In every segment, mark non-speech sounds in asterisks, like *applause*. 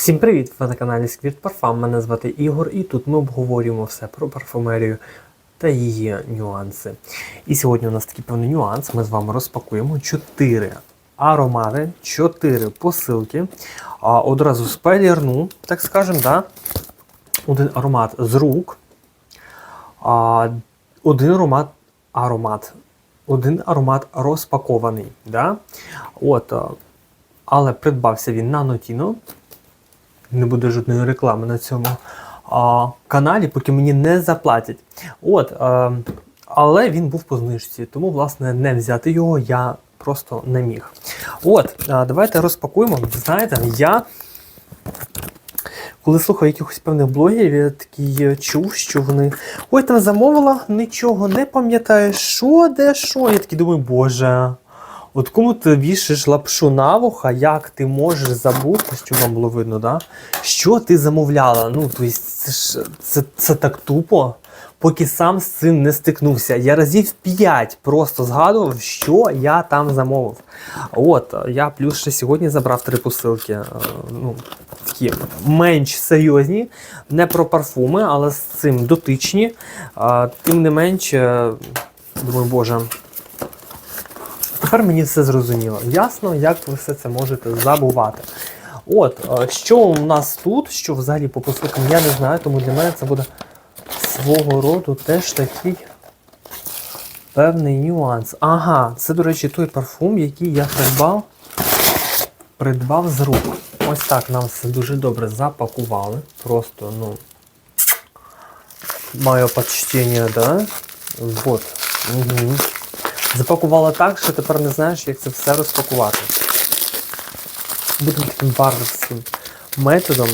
Всім привіт! Ви на каналі Squirt Parfum. Мене звати Ігор, і тут ми обговорюємо все про парфумерію та її нюанси. І сьогодні у нас такий певний нюанс. Ми з вами розпакуємо 4 аромати, 4 посилки. А, одразу спойлерну, так скажемо, да? один аромат з рук, а, один аромат, аромат, один аромат розпакований. Да? От, але придбався він на Notino. Не буде жодної реклами на цьому а, каналі, поки мені не заплатять. От, а, але він був по знижці, тому, власне, не взяти його я просто не міг. От, а, давайте розпакуємо. Знаєте, я. Коли слухаю якихось певних блогерів, я такий е, чув, що вони. Ой, там замовила, нічого не пам'ятаю, що, де, що. Я такий думаю, боже. От кому ти вішаєш лапшу на вуха, як ти можеш забути, що вам було видно, да? що ти замовляла? Ну, тобто, це ж це, це так тупо, поки сам з цим не стикнувся. Я разів 5 просто згадував, що я там замовив. От, я плюс ще сьогодні забрав три посилки. е, Ну, такі менш серйозні, не про парфуми, але з цим дотичні. Тим не менш, думаю, боже. Тепер мені все зрозуміло. Ясно, як ви все це можете забувати. От, е, що у нас тут, що взагалі по посилкам, я не знаю, тому для мене це буде свого роду теж такий певний нюанс. Ага, це, до речі, той парфум, який я придбав, придбав з рук. Ось так нам все дуже добре запакували. Просто, ну, моє почтення, да? Вот. Угу. Запакувала так, що тепер не знаєш, як це все розпакувати. Будемо таким варварським методом.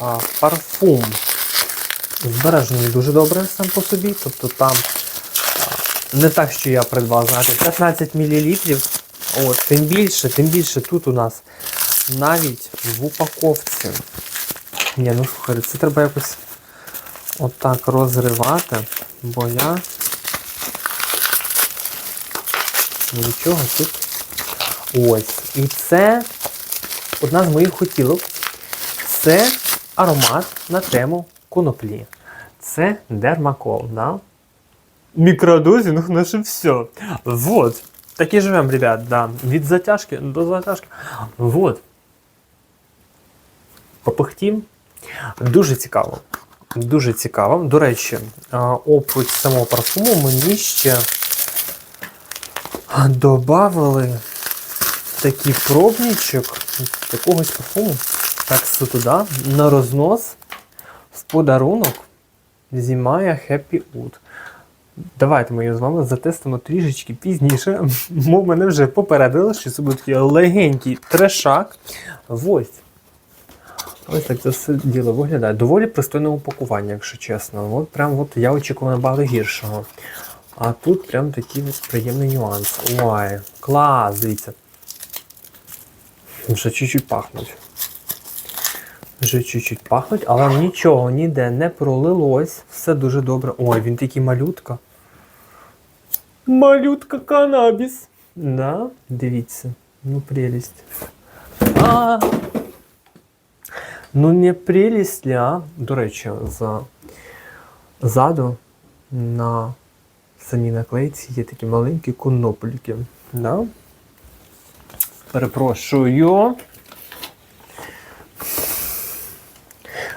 А, парфум збережений дуже добре сам по собі. Тобто там не так, що я придбав, знаєте, 15 мл. От, тим більше, тим більше тут у нас навіть в упаковці. Ні, ну слухайте, це треба якось отак розривати, бо я Нічого тут. Ось. І це одна з моїх хотілок. Це аромат на тему коноплі. Це дермакол, да? Мікродозінг наше все. Вот. Так і живемо, ребят, да. Від затяжки до затяжки. Вот. Попихтім. Дуже цікаво. Дуже цікаво. До речі, опит самого парфуму мені ще добавили такий пробничок якогось парфуму. Так, все туди, на рознос в подарунок зімає Happy Wood. Давайте ми його з вами затестимо трішечки пізніше. Бо мене вже попередили, що це буде такий легенький трешак. Ось. Ось так це все діло виглядає. Доволі пристойне упакування, якщо чесно. От прям от я очікував набагато гіршого. А тут прям такий ось приємний нюанс. Ой, клас, дивіться. Вже чуть-чуть пахнуть. Вже чуть-чуть пахнуть, але нічого ніде не пролилось. Все дуже добре. Ой, він такий малютка. Малютка канабіс. Да, дивіться. Ну, прелість. А! Ну, не прелість, а. До речі, за ззаду на самій наклейці є такі маленькі конопліки. Да? Перепрошую.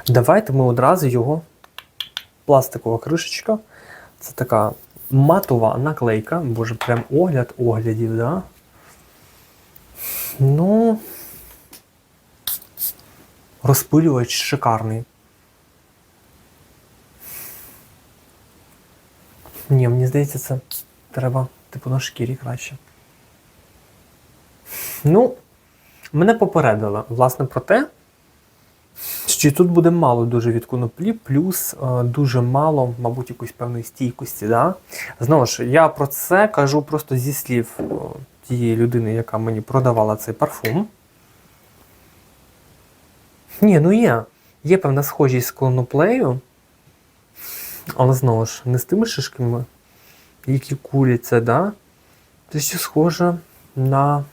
Давайте ми одразу його. Пластикова кришечка. Це така матова наклейка, боже, прям огляд оглядів, да? Ну. Розпилювач шикарний. Ні, мені здається, це треба, типу, на шкірі краще. Ну, мене попередили, власне, про те, що тут буде мало дуже від коноплі, плюс е, дуже мало, мабуть, якоїсь певної стійкості. Да? Знову ж, я про це кажу просто зі слів е, тієї людини, яка мені продавала цей парфум. Ні, ну є. Є певна схожість з коноплею. Але знову ж, не з тими шишками, які куряться, да? Це ще схоже на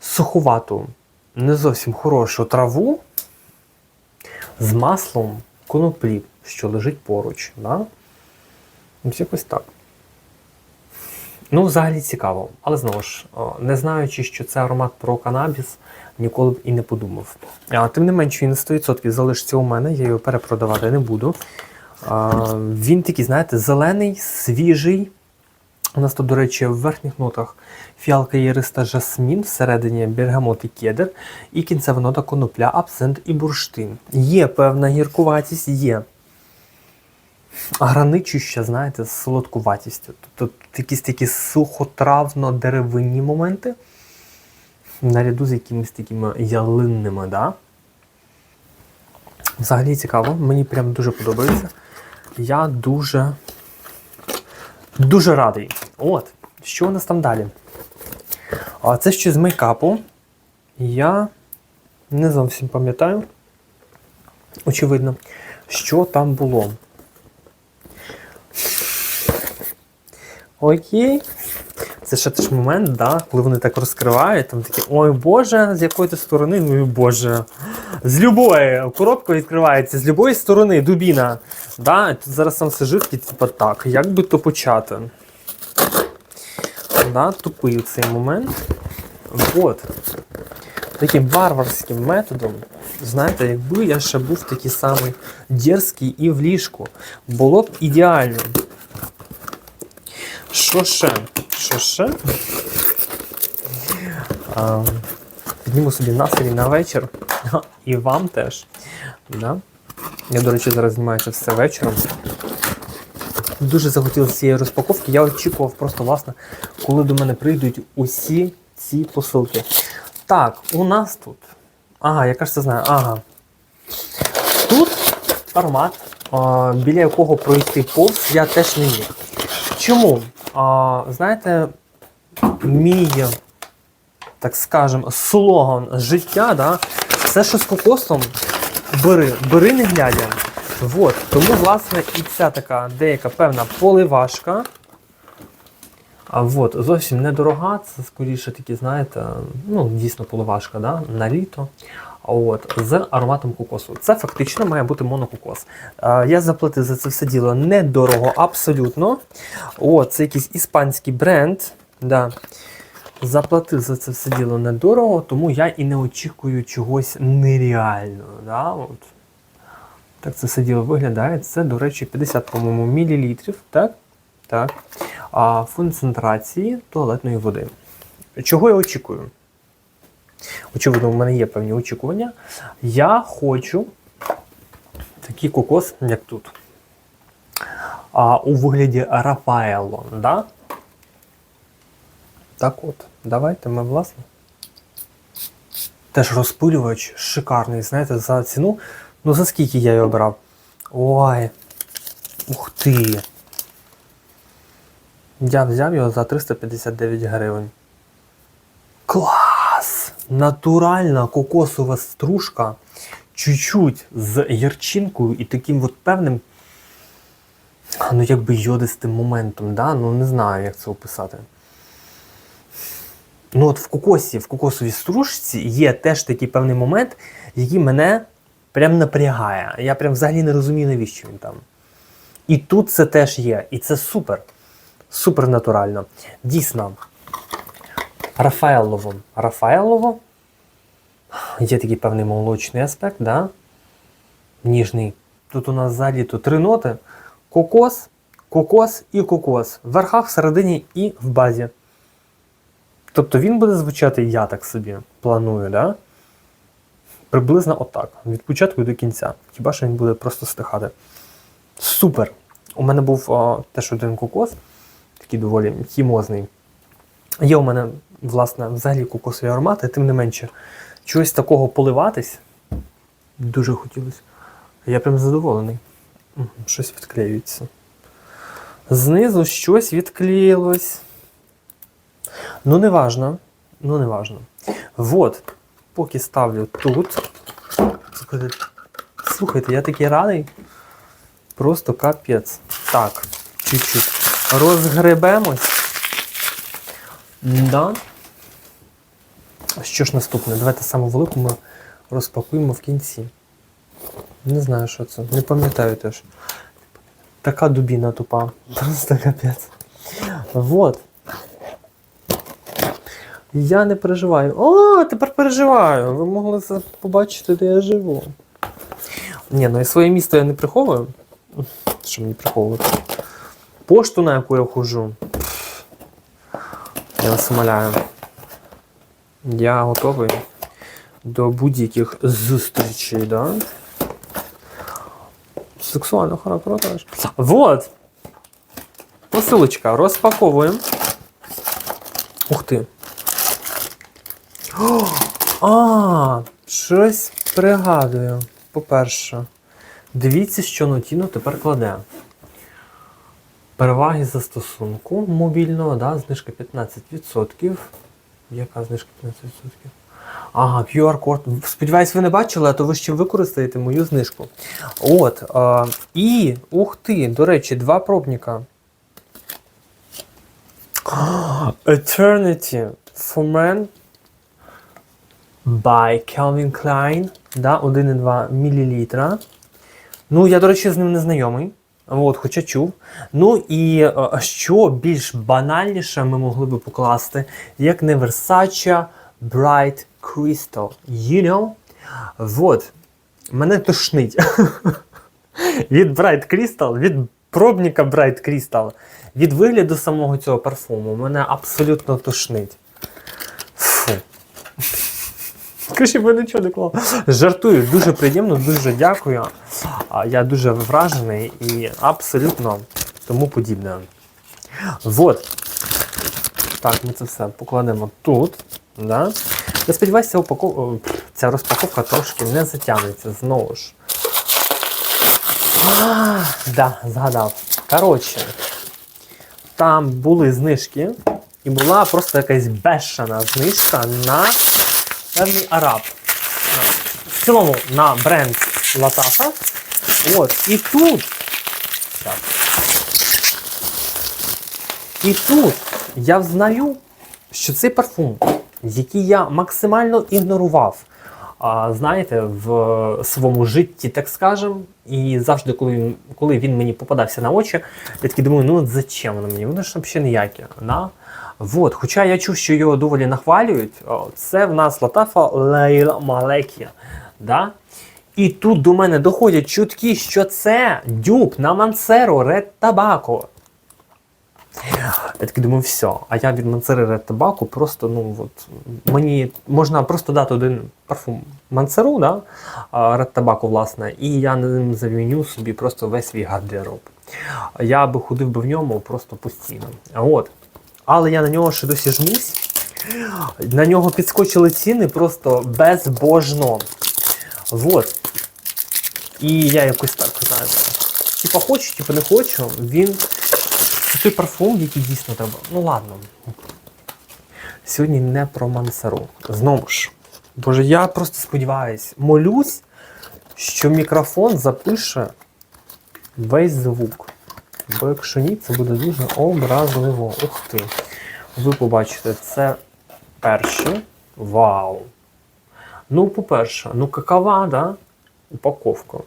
суховату не зовсім хорошу траву з маслом коноплі, що лежить поруч. Да? Ось якось так. Ну, взагалі цікаво. Але знову ж, не знаючи, що це аромат про канабіс, ніколи б і не подумав. А, тим не менш, він на 100% залишиться у мене, я його перепродавати не буду. Він такий, знаєте, зелений, свіжий. У нас тут, до речі, в верхніх нотах фіалка єриста жасмін, всередині бергамот і кедр, і кінцева нота конопля, абсент і бурштин. Є певна гіркуватість, є граничуща, знаєте, з солодкуватістю. Тобто якісь такі сухотравно-деревинні моменти, наряду з якимись такими ялинними, да? Взагалі цікаво, мені прям дуже подобається. Я дуже, дуже радий. От, що у нас там далі? А це ще з мейкапу. Я не зовсім пам'ятаю. Очевидно, що там було. Окей. Це ще теж момент, да, коли вони так розкривають, там такі, ой Боже, з якої ти сторони, ну і Боже. З любої. Коробка відкривається, з любої сторони, дубіна. Да, тут зараз сам сижу, такий, типу, так, як би то почати? Да, тупий цей момент. От. Таким варварським методом, знаєте, якби я ще був такий самий дерзкий і в ліжку, було б ідеально. Що ще? Що ще? А, підніму собі настрій на вечір. *laughs* І вам теж. Да? Я, до речі, зараз знімаю це все вечором. Дуже захотілося цієї розпаковки. Я очікував просто, власне, коли до мене прийдуть усі ці посилки. Так, у нас тут. Ага, яка ж це знаю. Ага. Тут аромат, біля якого пройти повз я теж не міг. Чому? Знаєте, мій, так скажем, слоган життя, да, все, що з кокосом, бери, бери не глядя. Вот. Тому, власне, і ця така деяка певна поливашка. А от, зовсім недорога, це скоріше такі, знаєте, ну, дійсно поливашка да, на літо. От, з ароматом кокосу. Це фактично має бути монококос. Е, я заплатив за це все діло недорого, абсолютно. О, це якийсь іспанський бренд. Да. Заплатив за це все діло недорого, тому я і не очікую чогось нереального. Да? От. Так це все діло виглядає. Це, до речі, 50, по-моєму, мілілітрів. Так? Так. А концентрації туалетної води. Чого я очікую? Очевидно, у мене є певні очікування. Я хочу такий кокос, як тут. А, у вигляді Рафаело. Да? Так от, давайте ми, власне. Теж розпилювач шикарний, знаєте, за ціну. Ну за скільки я його брав? Ой. Ух ти. Я взяв його за 359 гривень. Клас! Натуральна кокосова стружка. Чуть-чуть з гірчинкою і таким от певним, ну якби йодистим моментом, да? ну не знаю, як це описати. Ну от в кокосі, в кокосовій стружці є теж такий певний момент, який мене прям напрягає. Я прям взагалі не розумію, навіщо він там. І тут це теж є. І це супер. Супер натурально. Дійсно. Рафаелово. Рафаелово. Є такий певний молочний аспект, да? ніжний. Тут у нас взагалі то три ноти: кокос, кокос і кокос. В верхах, всередині і в базі. Тобто він буде звучати, я так собі планую, да? приблизно отак. Від початку до кінця. Хіба що він буде просто стихати. Супер! У мене був о, теж один кокос, такий доволі хімозний. Є у мене, власне, взагалі кокосові аромати, тим не менше, чогось такого поливатись дуже хотілося. Я прям задоволений. Щось відклеюється. Знизу щось відклеїлось. Ну, не важно. Ну, не важно. Вот. Поки ставлю тут. Слухайте, я такий радий. Просто капець. Так, чуть-чуть розгребемось. Да. Що ж наступне? Давайте саму велику ми розпакуємо в кінці. Не знаю, що це. Не пам'ятаю теж. Така дубіна тупа. Просто капець. Вот. Я не переживаю. О, тепер переживаю. Ви могли побачити, де я живу. Ні, ну і своє місто я не приховую. Що мені приховувати? Пошту, на яку я ходжу. Я вас умоляю. Я готовий до будь-яких зустрічей, да? Сексуального характеру теж. Вот. Посилочка. Розпаковуємо. Ух ти. О, а, щось пригадую. По-перше, дивіться, що Notino тепер кладе. Переваги застосунку мобільного, да, знижка 15%. Яка знижка 15%? Ага, QR-код. Сподіваюсь, ви не бачили, а то ви ще використаєте мою знижку. От. А, і, ух ти, до речі, два пробника. *gasps* Eternity for Men by Calvin Klein. Да, 1,2 мл. Ну, я, до речі, з ним не знайомий. От, хоча чув. Ну і е, що більш банальніше ми могли би покласти, як не Versace Bright Crystal. You know? Вот. Мене тошнить. *laughs* від Bright Crystal, від пробника Bright Crystal, від вигляду самого цього парфуму мене абсолютно тошнить. Фу. Скажи, ви нічого не клав. Жартую, дуже приємно, дуже дякую. Я дуже вражений і абсолютно тому подібне. Вот. Так, ми це все покладемо тут. Да? Я сподіваюся, упаков... ця розпаковка трошки не затягнеться знову ж. А, да, згадав. Коротше, там були знижки, і була просто якась бешена знижка на певний араб. В цілому на бренд Латафа. От, і тут. Так. І тут я взнаю, що цей парфум, який я максимально ігнорував, а, знаєте, в своєму житті, так скажем, і завжди, коли, він- коли він мені попадався на очі, я такий думаю, ну от зачем воно мені? Воно ж взагалі ніяке. Да? Вот. Хоча я чув, що його доволі нахвалюють, це в нас Латафа Лейла Малекі. Да? І тут до мене доходять чутки, що це дюб на Мансеро Ред Табако. Я такий думаю, все. А я від Мансери Ред Табако просто, ну от, мені можна просто дати один парфум Мансеру, да? Ред Табако, власне, і я ним заміню собі просто весь свій гардероб. Я би ходив би в ньому просто постійно. От. Але я на нього ще досі жмусь. На нього підскочили ціни просто безбожно. Вот. І я якось так, знаєте, типа хочу, типа не хочу, він. Це той парфум, який дійсно треба. Ну ладно. Сьогодні не про Мансеру. Знову ж. Боже, я просто сподіваюсь, молюсь, що мікрофон запише весь звук. Бо якщо ні, це буде дуже образливо. Ух ти. Ви побачите, це перше. Вау! Ну, по-перше, ну какова, да? Упаковка.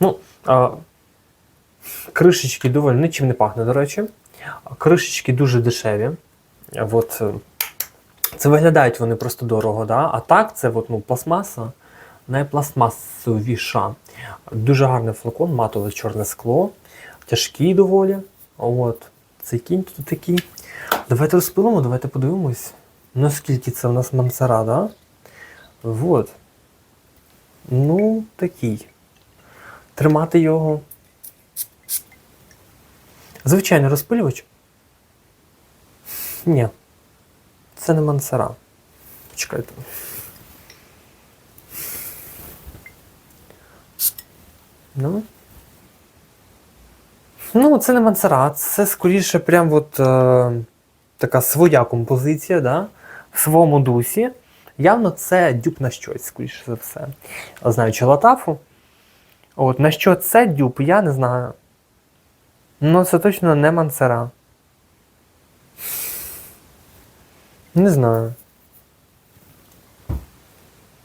Ну, а, кришечки доволі нічим не пахне, до речі. Кришечки дуже дешеві. От, е, це виглядають вони просто дорого, да? а так це от, ну, пластмаса, найпластмасовіша. Дуже гарний флакон, матове чорне скло, тяжкий доволі. От. Цей кінь тут такий. Давайте розпилимо, давайте подивимось, наскільки це в нас мансара, да? Вот. Ну, такий. Тримати його. Звичайний розпилювач. Ні. Це не мансара. Почекайте. Ну. Ну, це не мансара, це скоріше прям от е, така своя композиція, да? в своєму дусі. Явно це дюб на щось, скоріше за все. Знаючи латафу. От, на що це дюб, я не знаю. Ну, це точно не мансера. Не знаю.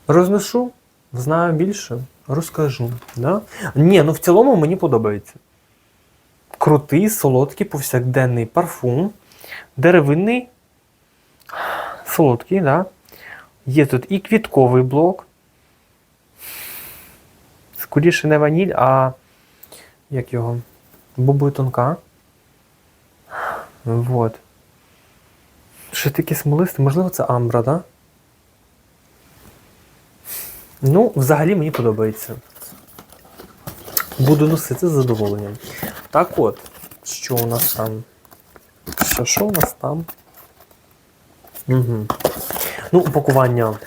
Розношу, знаю більше, розкажу. Да? Ні, ну в цілому мені подобається. Крутий, солодкий, повсякденний парфум, деревинний, солодкий, да? Є тут і квітковий блок. Скоріше не ваніль, а як його? Бобою тонка. Вот. Ще таке смолисте, можливо, це амбра, да? Ну, взагалі мені подобається. Буду носити з задоволенням. Так от, що у нас там? Що, що у нас там? Угу. Ну, упакування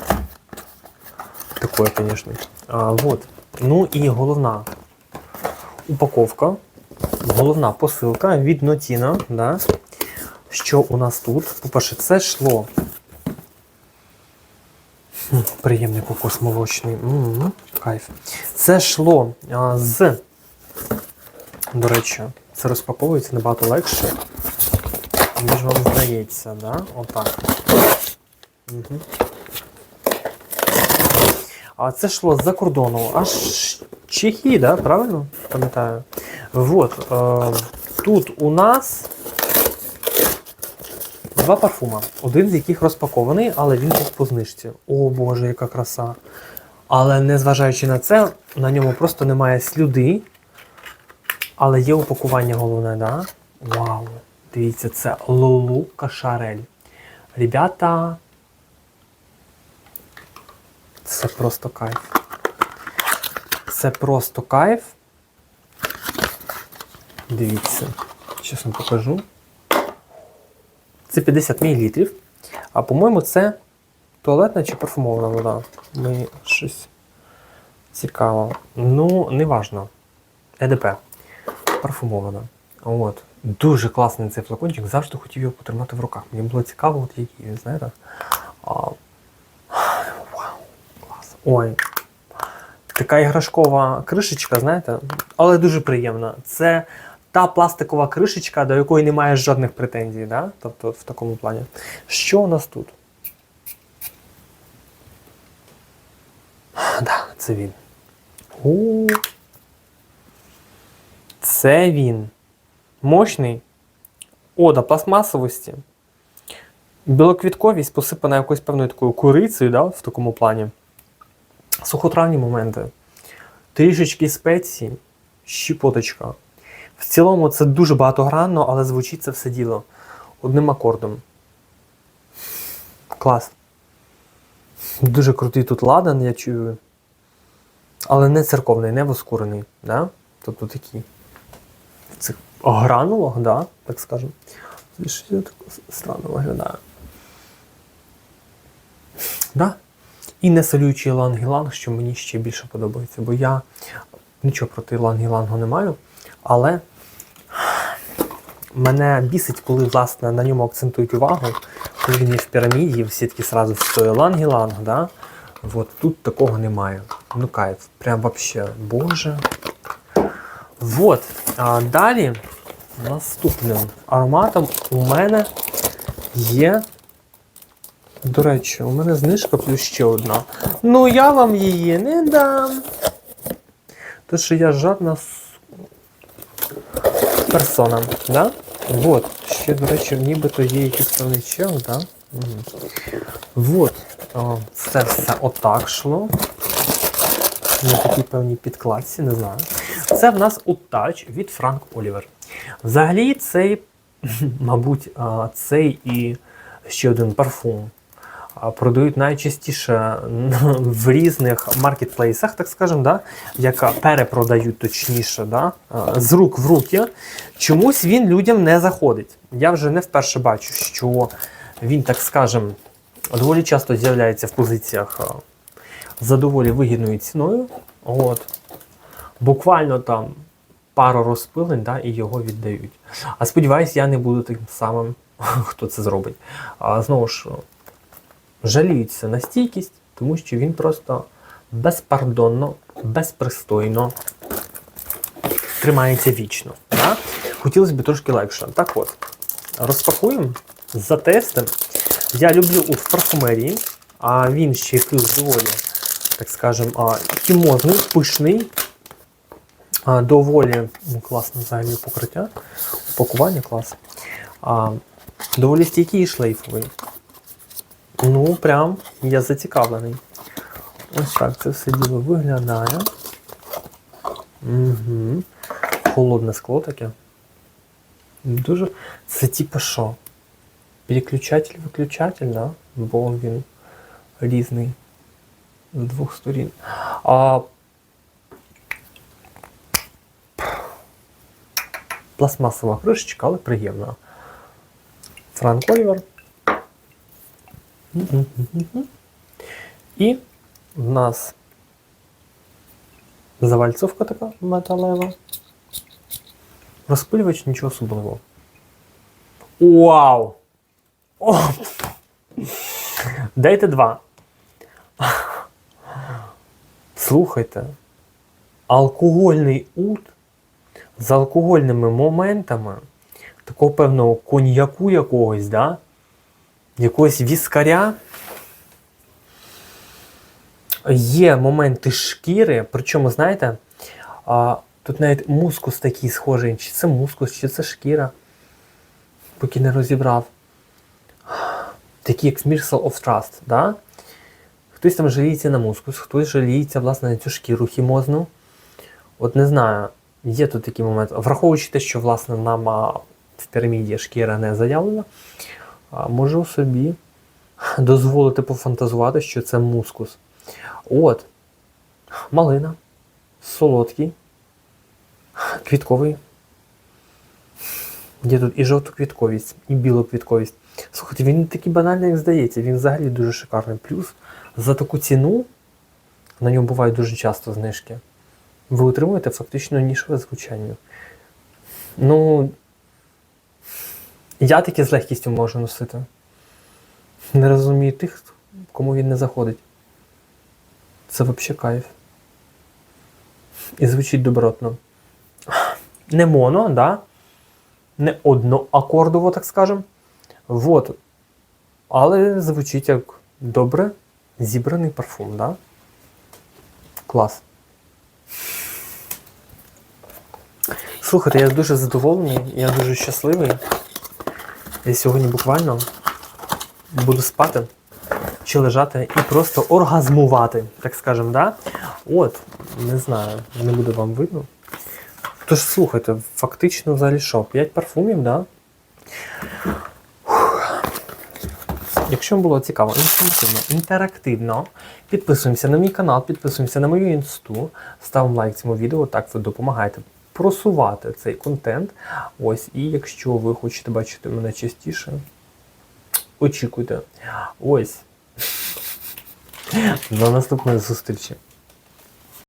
такое, звісно. А, вот. Ну і головна упаковка, головна посилка від Нотіна. Да? Що у нас тут? По-перше, це шло. Приємний кокос молочний. М, Кайф. Це шло а, з. До речі, це розпаковується набагато легше, ніж вам здається, да? Отак. Угу. А це йшло з-за кордону, аж Чехії, да? правильно? Пам'ятаю. Вот. Е, тут у нас два парфума. Один з яких розпакований, але він тут по знижці. О Боже, яка краса. Але незважаючи на це, на ньому просто немає слюди. Але є упакування головне, да? Вау! Дивіться, це Лолу Кашарель. Ребята. Це просто кайф. Це просто кайф. Дивіться. Зараз вам покажу. Це 50 мл. А по-моєму, це туалетна чи парфумована вода. Мені щось цікаво. Ну, не важно. ЕДП. Парфумована. От. Дуже класний цей флакончик. Завжди хотів його потримати в руках. Мені було цікаво, от який він, знаєте. А... Вау, клас. Ой. Така іграшкова кришечка, знаєте, але дуже приємна. Це та пластикова кришечка, до якої немає жодних претензій, да? тобто в такому плані. Що у нас тут? Да, це він. У. Це він. Мощний. Ода пластмасовості. Білоквітковість посипана якоюсь певною такою курицею, да, в такому плані. Сухотравні моменти. Трішечки спеції, щіпоточка. В цілому це дуже багатогранно, але звучить це все діло одним акордом. Клас. Дуже крутий тут ладан, я чую. Але не церковний, не воскурений. Да? Тобто такий. Цих гранулах, да, так скажемо. Щось я так странно виглядає. Да? І не солюючий ланг-іланг, що мені ще більше подобається, бо я нічого проти ланг-ілангу не маю, але мене бісить, коли власне на ньому акцентують увагу, коли він є в піраміді, всі такі сразу встоє ланг-іланг, да? От тут такого немає. Ну кайф, прям вообще, боже. Вот. А далі наступним ароматом у мене є. До речі, у мене знижка плюс ще одна. Ну я вам її не дам. Тому що я жадна персона. Да? Вот. Ще, до речі, нібито є якийсь певний чел, да? Угу. Вот. О, це все отак шло. На такій певній підкладці, не знаю. Це в нас утач від Франк Олівер. Взагалі, цей, *laughs* мабуть, цей і ще один парфум продають найчастіше *laughs* в різних маркетплейсах, так скажемо, да? яка перепродають точніше, да? з рук в руки. Чомусь він людям не заходить. Я вже не вперше бачу, що він, так скажемо, доволі часто з'являється в позиціях за доволі вигідною ціною. От. Буквально там пару розпилень, да, і його віддають. А сподіваюсь, я не буду тим самим, *laughs* хто це зробить. А знову ж жаліються на стійкість, тому що він просто безпардонно, безпристойно тримається вічно. Да? Хотілося б трошки легше. Так от, розпакуємо, затестимо. Я люблю у парфумерії, а він ще плюс доволі так скажем, а, хімозний, пишний. А, доволі класне взагалі покриття. Упакування клас. А, доволі стійкий і шлейфовий. Ну, прям я зацікавлений. Ось так це все діло виглядає. Угу. Холодне скло таке. Дуже. Це типу що? Переключатель, виключатель, да? Бо він різний з двох сторін. А пластмасова кришечка, але приємна. Франк Олівер. І в нас завальцовка така металева. Розпилювач нічого особливого. Вау! О! Дайте два. Слухайте. Алкогольний ут з алкогольними моментами такого певного коньяку якогось, да? якогось віскаря. Є моменти шкіри, причому, знаєте, а, тут навіть мускус такий схожий. Чи це мускус, чи це шкіра. Поки не розібрав. Такий як Miracle of Trust, да? Хтось там жаліється на мускус, хтось жаліється, власне, на цю шкіру хімозну. От не знаю, є тут такий момент. Враховуючи те, що, власне, нам в піраміді шкіра не заявлена, можу собі дозволити пофантазувати, що це мускус. От. Малина. Солодкий. Квітковий. Є тут і жовтоквітковість, і білоквітковість. Слухайте, він не такий банальний, як здається. Він взагалі дуже шикарний. Плюс за таку ціну на ньому бувають дуже часто знижки. Ви отримуєте фактично нішове звучання. Ну, я таке з легкістю можу носити. Не розумію тих, кому він не заходить. Це взагалі кайф. І звучить добротно. Не моно, да? Не одноакордово, так скажем. Вот. Але звучить як добре зібраний парфум, да? Клас. Слухайте, я дуже задоволений, я дуже щасливий. Я сьогодні буквально буду спати чи лежати і просто оргазмувати, так скажемо, да? От, не знаю, не буде вам видно. Тож слухайте, фактично взагалі що, 5 парфумів, да? Якщо вам було цікаво, інформативно, інтерактивно, підписуємося на мій канал, підписуємося на мою інсту, ставимо лайк цьому відео, так ви допомагаєте просувати цей контент. Ось, і якщо ви хочете бачити мене частіше, очікуйте. Ось. *laughs* До наступної зустрічі.